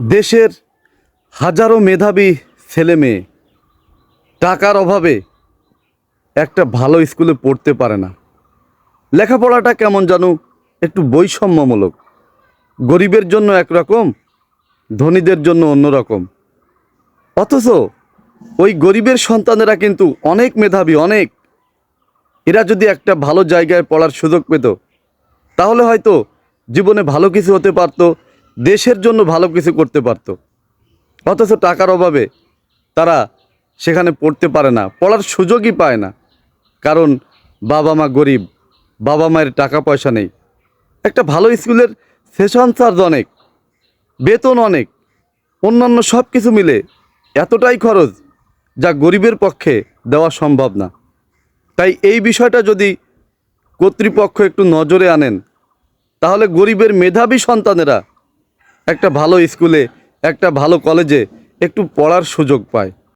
দেশের হাজারো মেধাবী ছেলে মেয়ে টাকার অভাবে একটা ভালো স্কুলে পড়তে পারে না। লেখাপড়াটা কেমন জানো একটু বৈষম্যমূলক। গরিবের জন্য একরকম, ধনীদের জন্য অন্যরকম। অথচ ওই গরিবের সন্তানেরা কিন্তু অনেক মেধাবী, অনেক। এরা যদি একটা ভালো জায়গায় পড়ার সুযোগ পেত, তাহলে হয়তো জীবনে ভালো কিছু হতে পারতো দেশের জন্য ভালো কিছু করতে পারতো। অথচ টাকার অভাবে তারা সেখানে পড়তে পারে না, পড়ার সুযোগই পায় না। কারণ বাবা মা গরিব, বাবা মায়ের টাকা পয়সা নেই। একটা ভালো স্কুলের সেশন চার্জ অনেক, বেতন অনেক, অন্যান্য সব কিছু মিলে এতটাই খরচ যা গরিবের পক্ষে দেওয়া সম্ভব না। তাই এই বিষয়টা যদি কর্তৃপক্ষ একটু নজরে আনেন, তাহলে গরিবের মেধাবী সন্তানেরা একটা ভালো স্কুলে একটা ভালো কলেজে একটু পড়ার সুযোগ পায়।